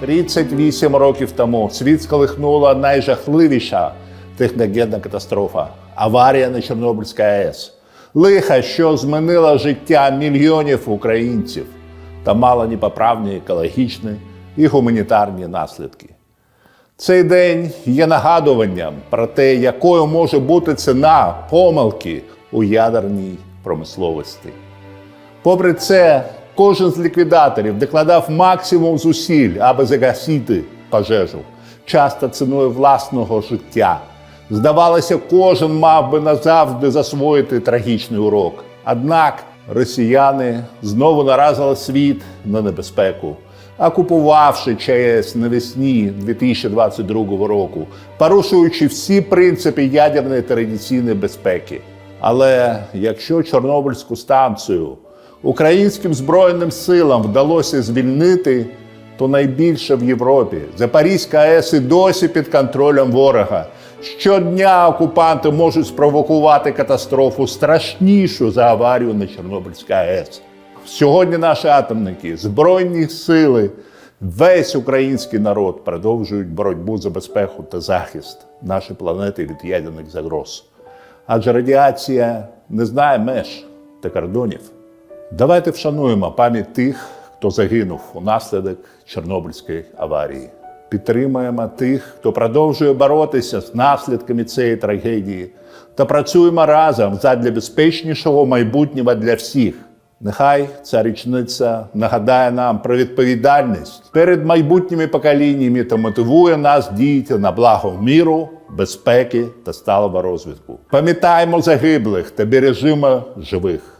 38 років тому світ сколихнула найжахливіша техногенна катастрофа аварія на Чорнобильській АЕС. Лиха, що змінила життя мільйонів українців та мала непоправні екологічні і гуманітарні наслідки. Цей день є нагадуванням про те, якою може бути ціна помилки у ядерній промисловості. Попри це, кожен з ліквідаторів докладав максимум зусиль, аби загасити пожежу, часто ціною власного життя. Здавалося, кожен мав би назавжди засвоїти трагічний урок. Однак росіяни знову наразили світ на небезпеку, окупувавши ЧАЕС навесні 2022 року, порушуючи всі принципи ядерної традиційної безпеки. Але якщо Чорнобильську станцію українським збройним силам вдалося звільнити, то найбільше в Європі. Запорізька АЕС і досі під контролем ворога. Щодня окупанти можуть спровокувати катастрофу страшнішу за аварію на Чорнобильській АЕС. Сьогодні наші атомники, збройні сили, весь український народ продовжують боротьбу за безпеку та захист нашої планети від ядерних загроз. Адже радіація не знає меж та кордонів. Давайте вшануємо пам'ять тих, хто загинув унаслідок Чорнобильської аварії. Підтримуємо тих, хто продовжує боротися з наслідками цієї трагедії, та працюємо разом задля безпечнішого майбутнього для всіх. Нехай ця річниця нагадає нам про відповідальність перед майбутніми поколіннями та мотивує нас діяти на благо міру, безпеки та сталого розвитку. Пам'ятаємо загиблих та бережимо живих.